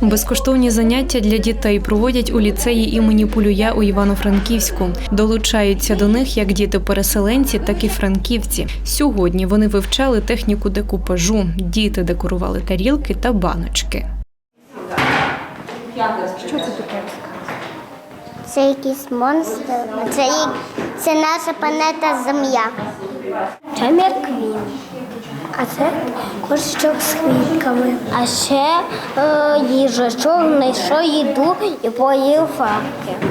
Безкоштовні заняття для дітей проводять у ліцеї імені Полюя у Івано-Франківську. Долучаються до них як діти-переселенці, так і франківці. Сьогодні вони вивчали техніку декупажу. Діти декорували тарілки та баночки. Це якийсь монстр. Це, це наша планета Земля. Це Мерквін. А це кошечок з квітками. А ще е, їжачок знайшов їду і поїв фарки.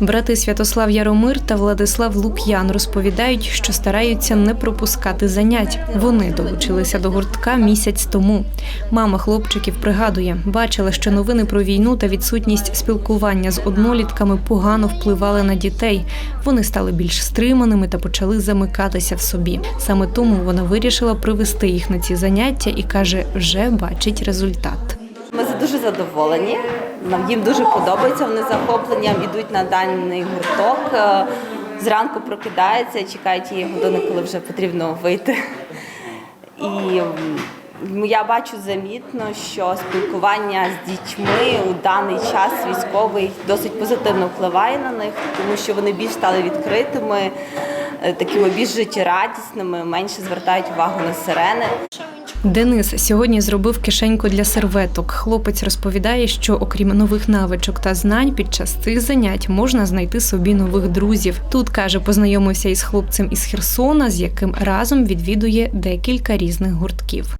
Брати Святослав Яромир та Владислав Лук'ян розповідають, що стараються не пропускати занять. Вони долучилися до гуртка місяць тому. Мама хлопчиків пригадує, бачила, що новини про війну та відсутність спілкування з однолітками погано впливали на дітей. Вони стали більш стриманими та почали замикатися в собі. Саме тому вона вирішила привести їх на ці заняття і каже, вже бачить результат. Ми дуже задоволені. Їм дуже подобається. Вони захопленням ідуть на даний гурток. Е, Зранку прокидаються, чекають її години, коли вже потрібно вийти. І я бачу замітно, що спілкування з дітьми у даний час військовий досить позитивно впливає на них, тому що вони більш стали відкритими, е, такими більш життєрадісними, менше звертають увагу на сирени. Денис сьогодні зробив кишеньку для серветок. Хлопець розповідає, що окрім нових навичок та знань, під час цих занять можна знайти собі нових друзів. Тут каже, познайомився із хлопцем із Херсона, з яким разом відвідує декілька різних гуртків.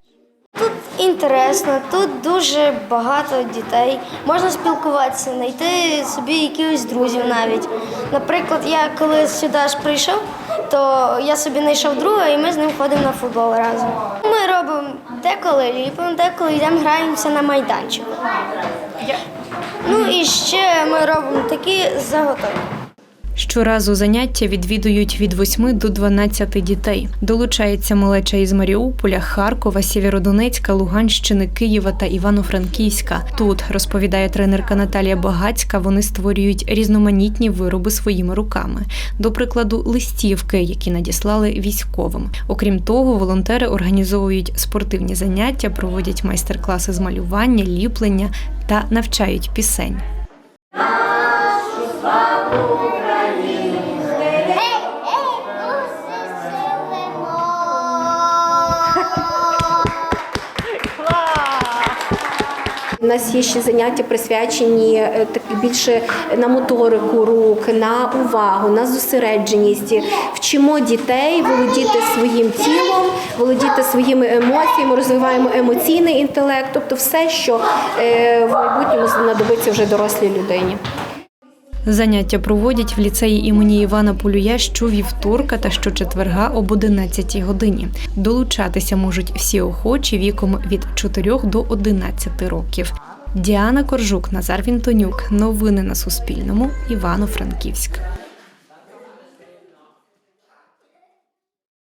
Тут Інтересно, тут дуже багато дітей. Можна спілкуватися, знайти собі якихось друзів навіть. Наприклад, я коли сюди ж прийшов, то я собі знайшов друга і ми з ним ходимо на футбол разом. Ми робимо деколи ліпимо, деколи йдемо граємося на майданчику. Ну і ще ми робимо такі заготовки. Щоразу заняття відвідують від 8 до 12 дітей. Долучається малеча із Маріуполя, Харкова, Сєвєродонецька, Луганщини, Києва та Івано-Франківська. Тут розповідає тренерка Наталія Багацька. Вони створюють різноманітні вироби своїми руками. До прикладу, листівки, які надіслали військовим. Окрім того, волонтери організовують спортивні заняття, проводять майстер-класи з малювання, ліплення та навчають пісень. У нас є ще заняття присвячені е, так більше на моторику рук, на увагу, на зосередженість. Вчимо дітей володіти своїм тілом, володіти своїми емоціями, розвиваємо емоційний інтелект, тобто все, що е, в майбутньому знадобиться вже дорослій людині. Заняття проводять в ліцеї імені Івана Полюя щовівторка та щочетверга об 11 годині. Долучатися можуть всі охочі віком від 4 до 11 років. Діана Коржук, Назар Вінтонюк. Новини на Суспільному. Івано-Франківськ.